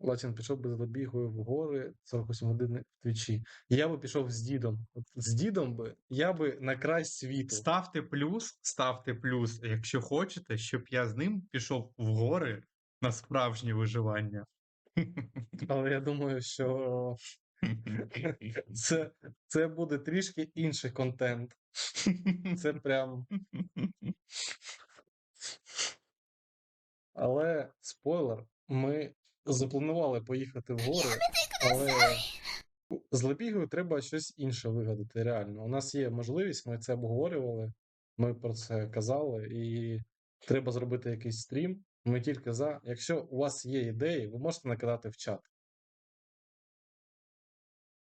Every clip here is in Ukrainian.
Лачин пішов би з Лебігою в гори 48 годин в твічі. Я би пішов з дідом. От з дідом би я би на край світу. Ставте плюс, ставте плюс, якщо хочете, щоб я з ним пішов в гори на справжнє виживання. Але я думаю, що це, це буде трішки інший контент. Це прям. Але спойлер, ми запланували поїхати в гори, але з Лебігою треба щось інше вигадати. Реально. У нас є можливість, ми це обговорювали, ми про це казали, і треба зробити якийсь стрім. Ми тільки за. Якщо у вас є ідеї, ви можете накидати в чат.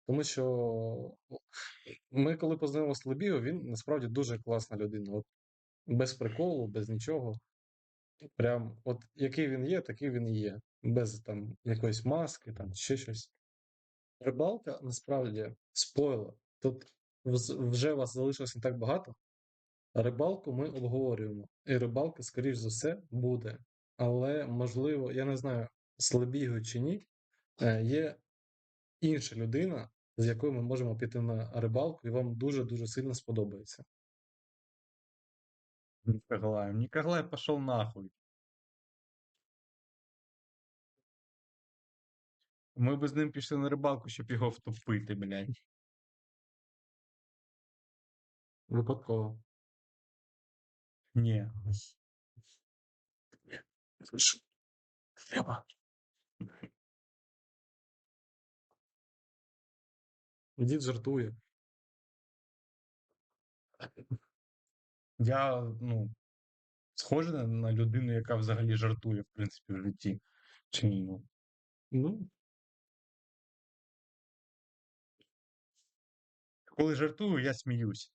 Тому що ми, коли познайомилися з Лебігою, він насправді дуже класна людина. От, без приколу, без нічого. Прям, от який він є, такий він і є. Без там якоїсь маски, там ще щось. Рибалка насправді спойлер. Тут вже вас залишилось не так багато. Рибалку ми обговорюємо. І рибалка, скоріш за все, буде. Але, можливо, я не знаю, з Лебігою чи ні, е, є інша людина, з якою ми можемо піти на рибалку, і вам дуже-дуже сильно сподобається. Николай, Николай пошел нахуй. Ми б з ним пішли на рибалку, щоб його втопити, блядь. Випадково. Ні. Треба. Дід жартує. Я, ну, схожа на, на людину, яка взагалі жартує, в принципі, в житті. Чи ні? Ну, Ну, коли жартую, я сміюсь.